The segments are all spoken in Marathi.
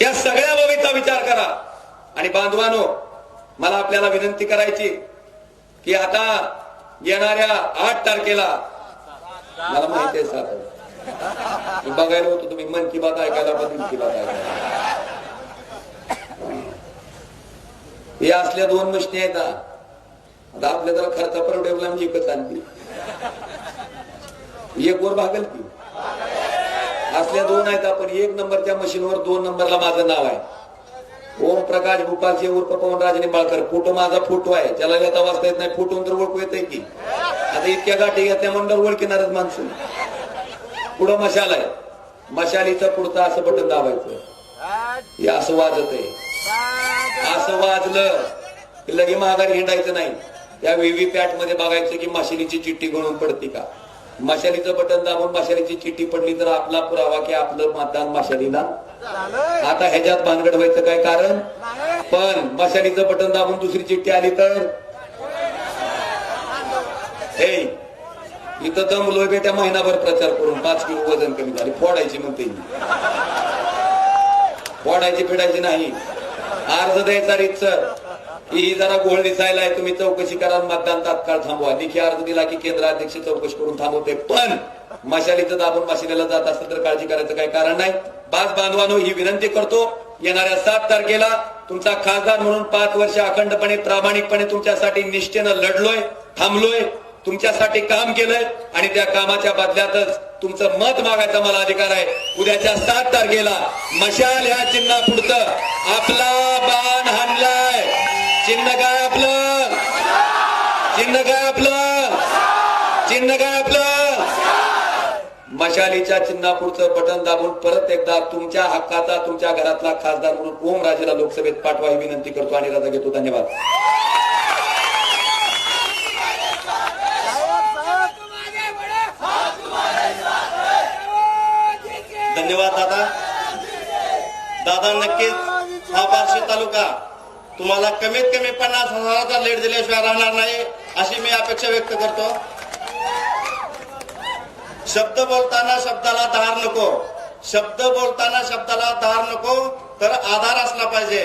या सगळ्या बाबीचा विचार करा. आणि बांधवानो मला आपल्याला विनंती करायची की आता येणाऱ्या आठ तारखेला मला माहिती आहे साहेब. बघायला होतो तुम्ही मन की बात ऐकायला का की बात ऐकायला. हे असल्या दोन मशनी आहेत आता आपल्या जरा खर्चा परवडेल म्हणजे एकच आणली. एक वर भागल की? असल्या दोन आहेत आपण. एक नंबरच्या मशीनवर दोन नंबरला माझं नाव आहे. ओम प्रकाश भूपालचे उर्फ पवनराज निंबाळकर फोटो माझा फोटो आहे. त्याला येता वाचता येत नाही. फोटो तर ओळखू येत की. आता इतक्या गाठी घेतल्या मंडळ ओळखीणारच माणसं. पुढं मशाल आहे. मशालीचं पुढचं असं बटन दाबायचं. हे असं वाजत आहे. असं वाजलं की लगे माघारी हिंडायचं नाही. त्या व्हीव्हीपॅटमध्ये बघायचं की मशालीची चिठ्ठी गळून पडते का? मशालीचं बटन दाबून मशालीची चिठ्ठी पडली तर आपला पुरावा की आपलं मतदान मशालीला? आता ह्याच्यात भानगड व्हायचं काय कारण? पण मशालीचं बटन दाबून दुसरी चिठ्ठी आली तर? हे इथं दमलोय बेट्या महिनाभर प्रचार करून पाच किलो वजन कमी झाले. फोडायची म्हणते. फोडायची फेडायची नाही. अर्ज द्यायचा रितसर. ही जरा गोळ दिसायला आहे तुम्ही चौकशी करा मतदान तात्काळ थांबवा. लेखी अर्ज दिला की केंद्र अध्यक्ष चौकशी करून थांबवते. पण मशालीचं दाबून मशालीला जात असेल तर काळजी करायचं काही कारण नाही. बाज बांधवानो ही विनंती करतो येणाऱ्या सात तारखेला तुमचा खासदार म्हणून पाच वर्ष अखंडपणे प्रामाणिकपणे तुमच्यासाठी निष्ठेनं लढलोय थांबलोय तुमच्यासाठी काम केलंय आणि त्या कामाच्या बदल्यातच तुमचं मत मागायचा मला अधिकार आहे. उद्याच्या सात तारखेला मशाल ह्या चिन्हा पुढचं आपला बाण हाणलाय. चिन्ह काय आपलं चिन्ह काय आपलं चिन्ह काय आपलं मशालीच्या चिन्हापूरचं बटन दाबून परत एकदा तुमच्या हक्काचा तुमच्या घरातला खासदार म्हणून ओम राजेला लोकसभेत पाठवा ही विनंती करतो आणि रजा घेतो. धन्यवाद. धन्यवाद दादा. दादा नक्कीच हा बार्शी तालुका तुम्हाला कमीत कमी पन्नास हजाराचा लेट दिल्याशिवाय राहणार नाही अशी मी अपेक्षा व्यक्त करतो. शब्द बोलताना शब्दाला धार नको. शब्द बोलताना शब्दाला धार नको तर आधार असला पाहिजे.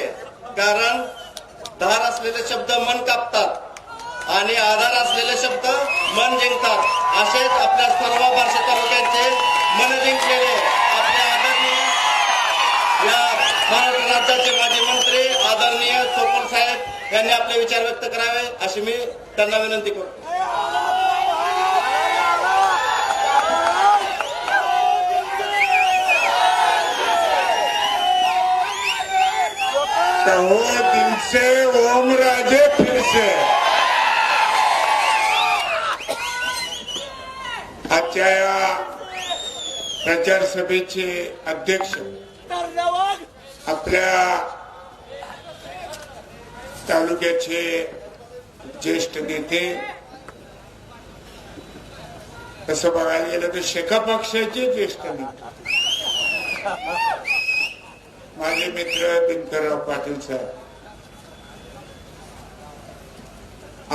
कारण धार असलेले शब्द मन कापतात आणि आधार असलेले शब्द मन जिंकतात. असेच आपल्या सर्व भाषा तालुक्यांचे मन जिंकलेले आपल्या महाराष्ट्र राज्याचे माजी मंत्री आदरणीय चोपल साहेब यांनी आपले विचार व्यक्त करावे अशी मी त्यांना विनंती करतो. तो हो दिन से ओम राजे फिर से आजच्या या प्रचार सभेचे अध्यक्ष आपल्या तालुक्याचे ज्येष्ठ नेते. तसं बघायला गेलं तर शेका पक्षाचे ज्येष्ठ नेते. माझे मित्र दिनकरराव पाटील साहेब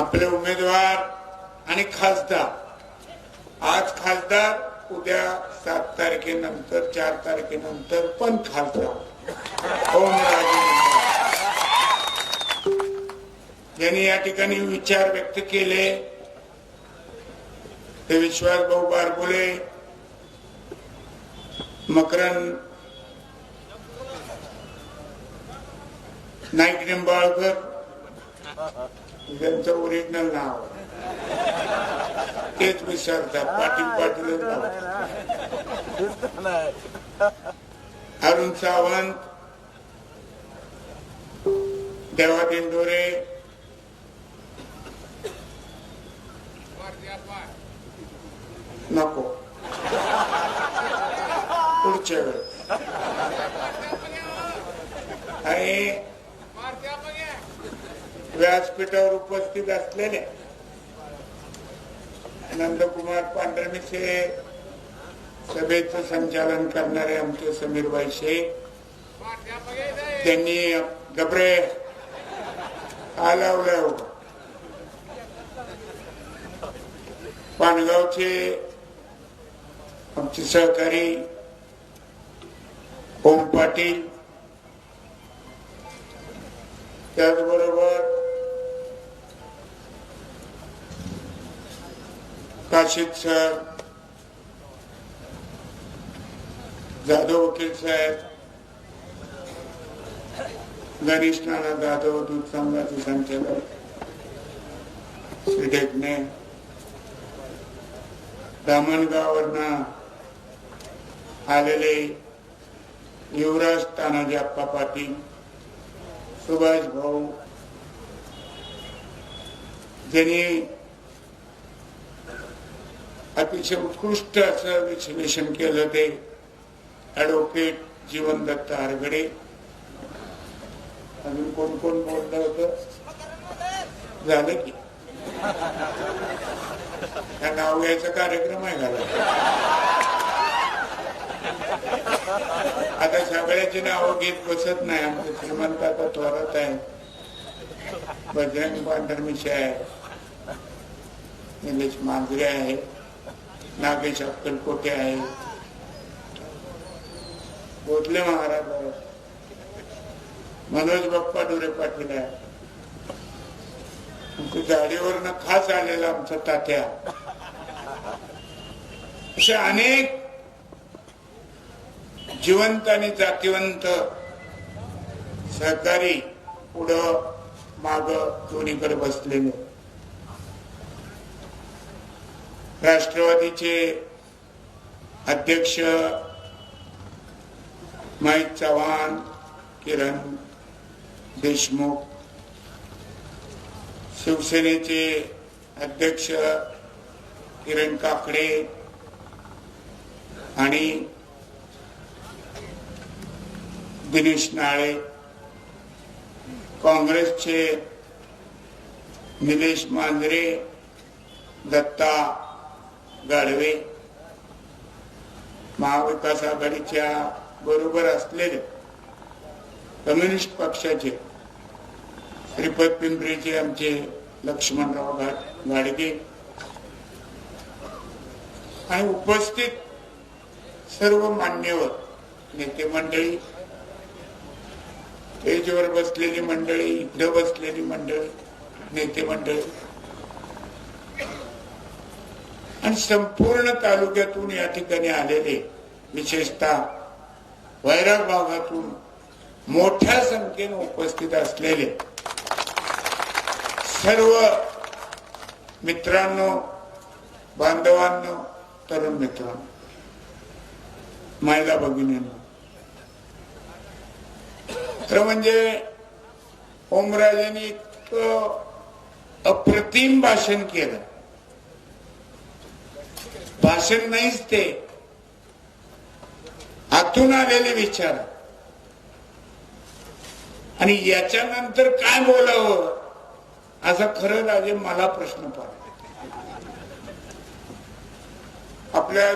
आपले उमेदवार आणि खासदार. आज खासदार उद्या सात तारखेनंतर चार तारखेनंतर पण खासदार. ओमराजे निंबाळकर. या ठिकाणी विचार व्यक्त केले. ते विश्वास भाऊ बारबुले मकरन नाईक निंबाळकर त्यांचं ओरिजिनल नाव. तेच विसरतात पाटील पाटीलच अरुण सावंत देवा दिंडोरे नको. पुढच्या वेळ. आणि व्यासपीठावर उपस्थित असलेले नंदकुमार पांढरमिसे सभेचं संचालन करणारे आमचे समीरबाई शेख. त्यांनी गबरे आलावलं पानगावचे आमचे सहकारी ओम पाटील. त्याचबरोबर काशीद सर जाधव वकील साहेब गणेश नाना जाधव दूध संघाचे संचालक श्री ढेकणे दामणगाववरनं आलेले युवराज तानाजी अप्पा पाटील सुभाष भाऊ ज्यांनी अतिशय उत्कृष्ट असं विश्लेषण केलं ते ऍडव्होकेट जीवन दत्त आरगडे अजून कोण कोण बोललं होतं? झालं की. त्या नाव घ्यायचा कार्यक्रम आहे घाला आता सगळ्याची नावं घेत बसत नाही. आमचे श्रीमंत आता त्वरत आहे बजरंग पांढरमिशे आहे निलेश मांजरे आहे नागेश अक्कलकोटे आहे बोधले महाराज. मनोज बाप्पा डोरे पाटील आहे. गाडीवरनं खास आलेला आमचा तात्या. असे अनेक जिवंत आणि जातिवंत सहकारी पुढं माग दोन्हीकडे बसलेले. राष्ट्रवादीचे अध्यक्ष महेश चव्हाण किरण देशमुख शिवसेनेचे अध्यक्ष किरण काकडे आणि दिनेश नाळे काँग्रेसचे निलेश मांजरे दत्ता गाढवे महाविकास आघाडीच्या बरोबर असलेले कम्युनिस्ट पक्षाचे श्रीपद पिंपरीचे आमचे लक्ष्मणराव घाट गाडगे आणि उपस्थित सर्व मान्यवर नेते मंडळी स्टेजवर बसलेली मंडळी इथं बसलेली मंडळी नेते मंडळी आणि संपूर्ण तालुक्यातून या ठिकाणी आलेले विशेषतः वैराग भागातून मोठ्या संख्येने उपस्थित असलेले सर्व मित्रांनो बांधवांनो तरुण मित्रांनो महिला भगिनींना खरं म्हणजे ओमराजेंनी इतकं अप्रतिम भाषण केलं. भाषण नाहीच ते. आतून आलेले विचार. आणि याच्यानंतर काय बोलावं? असा खरं राजे मला प्रश्न पडला. आपल्या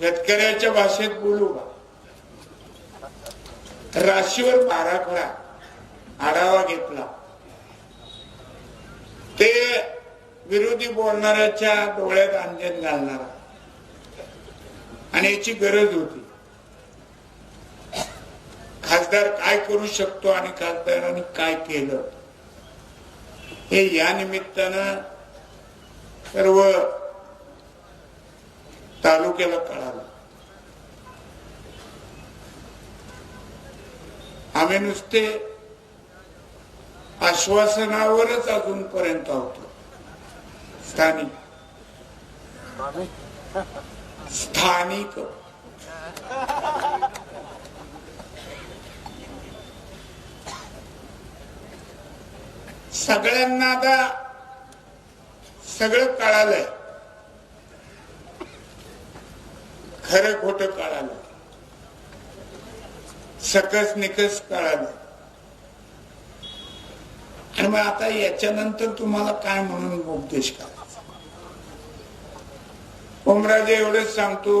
शेतकऱ्याच्या भाषेत बोलू का? राशीवर बाराखडा आढावा घेतला. ते विरोधी बोलणाऱ्याच्या डोळ्यात अंजन घालणारा. आणि याची गरज होती. खासदार काय करू शकतो आणि खासदारांनी काय केलं? हे या निमित्तानं सर्व तालुक्याला कळालं. आम्ही नुसते आश्वासनावरच अजूनपर्यंत होतो स्थानिक. स्थानिक. सगळ्यांना आता सगळं कळालंय. खरं खोट कळालं. सकस निकस कळालं. आणि मग आता याच्यानंतर तुम्हाला काय म्हणून उपदेश करायचा? ओमराजे एवढंच सांगतो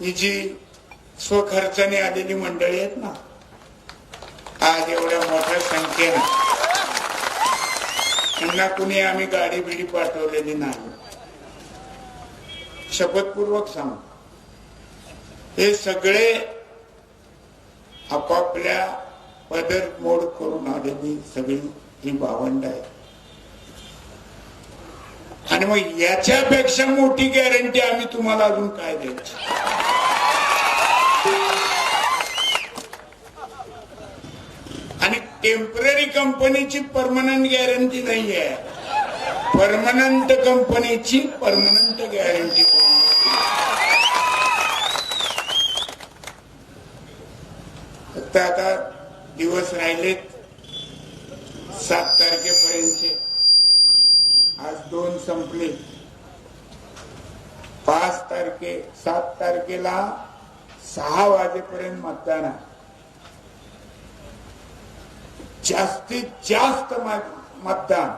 ही जी स्वखर्चाने आलेली मंडळी आहेत ना आज एवढ्या मोठ्या संख्येनं त्यांना कुणी आम्ही गाडी बिडी पाठवलेली नाही. शपथपूर्वक सांग. हे सगळे आपापल्या पदर मोड करून आलेली सगळी ही भावंड आहे आणि मग याच्यापेक्षा मोठी गॅरंटी आम्ही तुम्हाला अजून काय द्यायची? आणि टेंपररी कंपनीची परमनंट गॅरंटी नाही आहे परमनंट कंपनीची परमनंट गॅरंटी फक्त आता दिवस राहिलेत सात तारखेपर्यंतचे. आज दोन संपले. पाच तारखे सात तारखेला सहा वाजेपर्यंत मतदान आहे. जास्तीत जास्त मतदान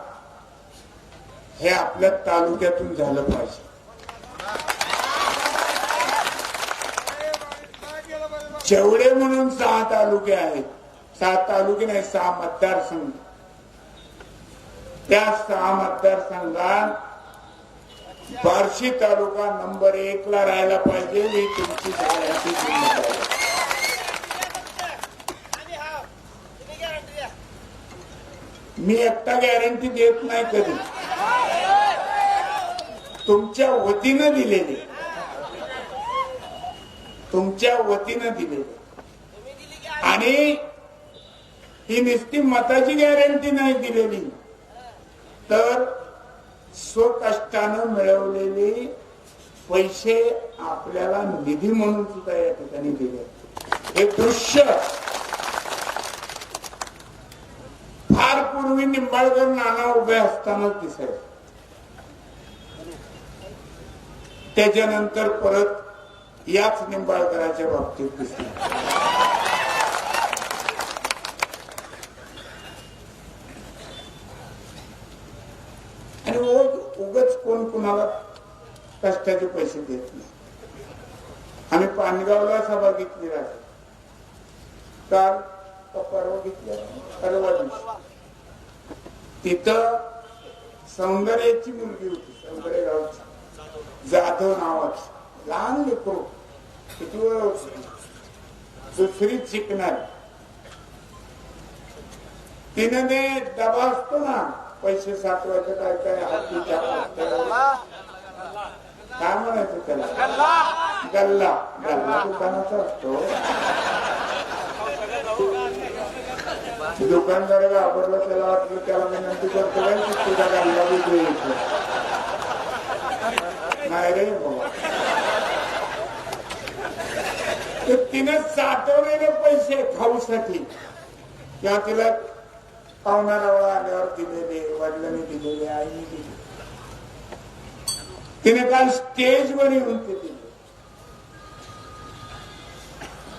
हे आपल्या तालुक्यातून झालं पाहिजे. जेवढे म्हणून सहा तालुके आहेत सहा तालुके नाही सहा मतदारसंघ. त्या सहा मतदारसंघात बार्शी तालुका नंबर एक ला राहायला पाहिजे ही तुमची सगळ्यांची जिम्मेदारी मी एकटा गॅरंटी देत नाही कधी. तुमच्या वतीनं दिलेली. तुमच्या वतीनं दिलेलं आणि ही नुसती मताची गॅरंटी नाही दिलेली. तर स्वकष्टानं मिळवलेले पैसे आपल्याला निधी म्हणून सुद्धा या ठिकाणी दिले. हे दृश्य फार पूर्वी निंबाळकर नाना उभे असतानाच दिसायचं. त्याच्यानंतर परत याच निंबाळकराच्या बाबतीत दिसली आणि उग- उगच कोण कुणाला कष्टाचे पैसे देत नाही. आम्ही पानगावला सभा घेतली राहते काल परवा घेतली परवा दिवशी तिथं सौंदर्याची मुलगी होती सौंदर्य गावची जाधव नावाची. लहान लेकरू किती वय शिकणार तिने ते डबा असतो ना पैसे साठवायचं काय काय काय म्हणायचं त्याला? गल्ला. गल्ला दुकानाचा असतो. दुकानदार घाबरलं त्याला वाटलं त्याला विनंती करतो काय तुझा गल्ला विक्री येतो नाही रे बाबा. तर तिने साठवलेले पैसे खाऊसाठी. किंवा तिला पाहुणारावळा आल्यावर दिलेले वडिलांनी दिलेले आईने दिले तिने काल स्टेजवर येऊन ते दिले.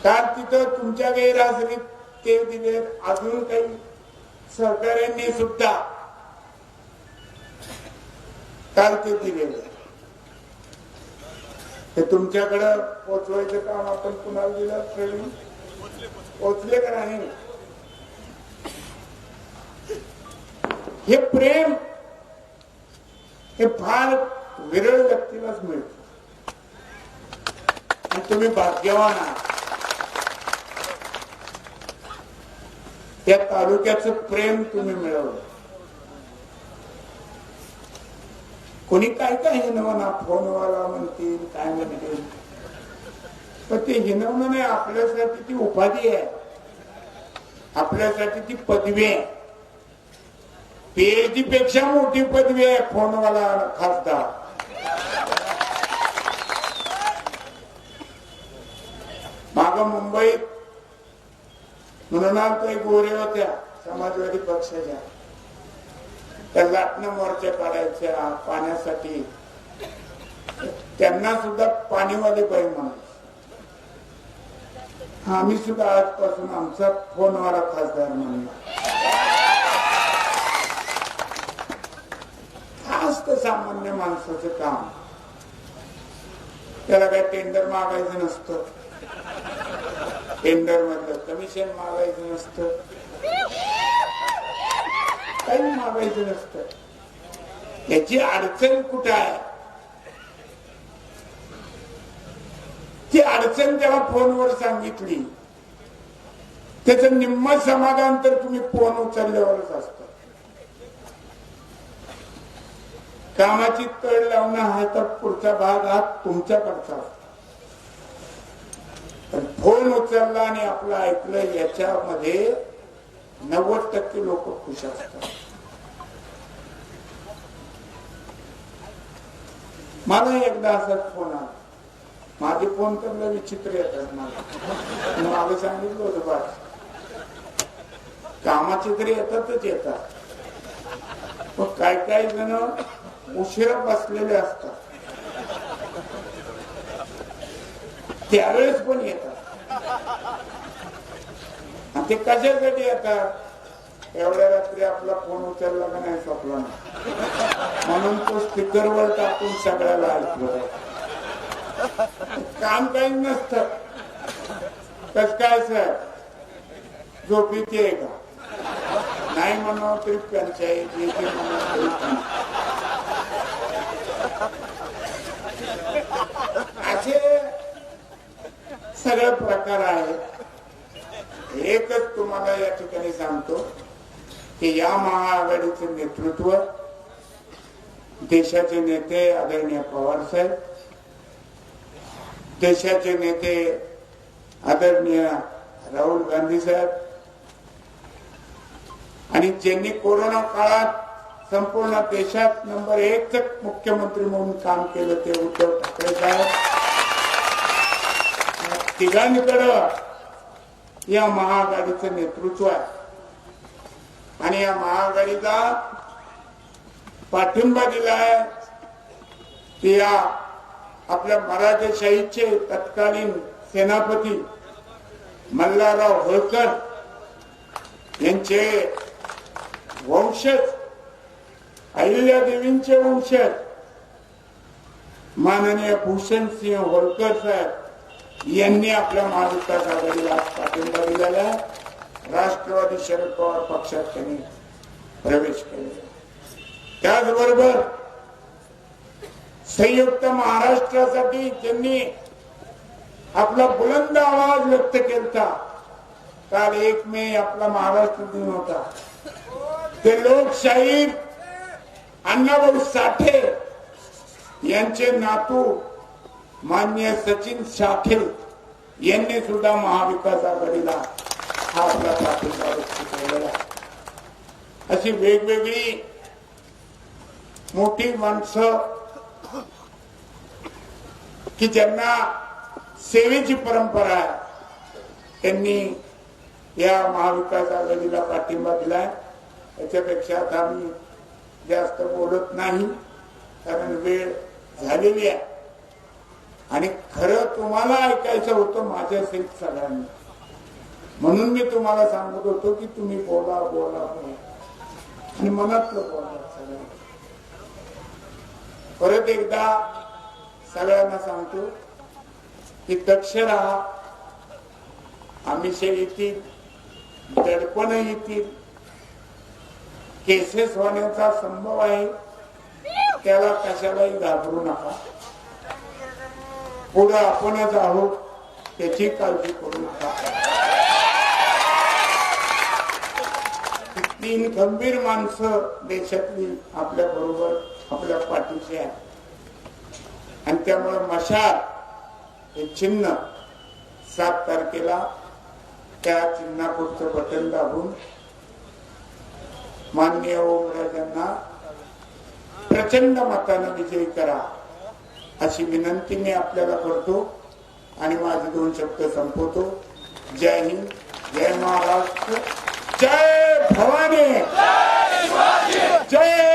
काल तिथं तुमच्या गैरहजरीत ते दिले अजून काही सहकार्यांनी सुद्धा काल ते दिलेले. ते तुमच्याकडं पोचवायचं काम आपण कुणाला दिलं ट्रेनिंग पोचले का नाही? हे प्रेम हे फार विरळ व्यक्तीलाच मिळत. आणि तुम्ही भाग्यवान आहात. त्या तालुक्याचं प्रेम तुम्ही मिळवलं. कोणी काय काय हिनवना फोनवाला म्हणतील काय म्हणतील? पण ते हिनवणं नाही आपल्यासाठी ती उपाधी आहे. आपल्यासाठी ती पदवी आहे. पीएचडी पेक्षा मोठी पदवी आहे फोनवाला खासदार. माग मुंबईत म्हणून काही गोरे होत्या समाजवादी पक्षाच्या. त्या लाटणं मोर्चा काढायच्या पाण्यासाठी. त्यांना सुद्धा पाणीवाले बाई म्हणायचे आम्ही सुद्धा आजपासून आमचा फोनवाला खासदार म्हणला हा असतं सामान्य माणसाचं काम. त्याला काही टेंडर मागायचं नसतं. टेंडर मधलं कमिशन मागायचं नसतं. काही मागायचं नसतं. याची अडचण कुठं आहे? ती अडचण त्याला फोनवर सांगितली. त्याच निम्म समाधान तर तुम्ही फोन उचलल्यावरच असत. कामाची तळ लावणं हा तर पुढचा भाग हा तुमच्याकडचा असतो. फोन उचलला आणि आपलं ऐकलं याच्यामध्ये नव्वद टक्के लोक खुश असतात. मला एकदा असाच फोन आला. माझे फोन तर विचित्र येतात मला. मला सांगितलं होतं बा कामाचे तरी येतातच येतात. पण काय काय जण उशिरा बसलेले असतात. त्यावेळेस पण येतात. आणि ते कशासाठी येतात? एवढ्या रात्री आपला फोन उचलला का नाही स्वप्ला म्हणून तो स्पीकरवर टाकून सगळ्याला ऐकलं. काम काही नसत. कस काय सर झोप का? नाही म्हणावं तरी पंचायत. असे सगळे प्रकार आहेत. एकच तुम्हाला या ठिकाणी सांगतो की या महाआघाडीचे नेतृत्व देशाचे नेते आदरणीय पवार साहेब देशाचे नेते आदरणीय राहुल गांधी साहेब आणि ज्यांनी कोरोना काळात संपूर्ण देशात नंबर एक मुख्यमंत्री म्हणून काम केलं ते उद्धव ठाकरे साहेब. तिघांकडं या महाआघाडीचं नेतृत्व आहे. आणि या महाआघाडीला पाठिंबा दिलाय ते या आपल्या मराठेशाहीचे तत्कालीन सेनापती मल्हारराव होळकर यांचे वंशज अहिल्यादेवींचे वंशज माननीय भूषण सिंह होळकर साहेब. यांनी आपल्या महाविकास आघाडीला पाठिंबा दिलेला राष्ट्रवादी शरद पवार पक्षात त्यांनी प्रवेश केला. त्याचबरोबर संयुक्त महाराष्ट्रासाठी ज्यांनी आपला बुलंद आवाज व्यक्त केला काल एक मे आपला महाराष्ट्र दिन होता. ते लोकशाही अण्णाभाऊ साठे यांचे नातू मान्य सचिन साठे यांनी सुद्धा महाविकास आघाडीला हा आपला पाठिंबा व्यक्त केलेला अशी वेगवेगळी मोठी माणसं की ज्यांना सेवेची परंपरा आहे त्यांनी या महाविकास आघाडीला पाठिंबा दिलाय. याच्यापेक्षा आता मी जास्त बोलत नाही कारण वेळ झालेली आहे. आणि खरं तुम्हाला ऐकायचं होतं माझ्या सगळ्यांना. म्हणून मी तुम्हाला सांगत होतो की तुम्ही बोला बोला बोला. आणि मनातलं बोला सगळ्यांना. परत एकदा सगळ्यांना सांगतो की दक्ष राहा आमिष येतील दडपण येतील. केसेस होण्याचा संभव आहे. त्याला कशालाही घाबरू नका. पुढे आपणच आहोत त्याची काळजी करू नका. तीन गंभीर माणसं देशातली आपल्या बरोबर आपल्या पाठीशी आहे आणि त्यामुळे मशाल हे चिन्ह सात तारखेला त्या चिन्हापुढचं बटन दाबून माननीय ओमराजांना प्रचंड मतानं विजयी करा. अशी विनंती मी आपल्याला करतो आणि माझे दोन शब्द संपवतो. जय हिंद जय महाराष्ट्र जय भवानी जय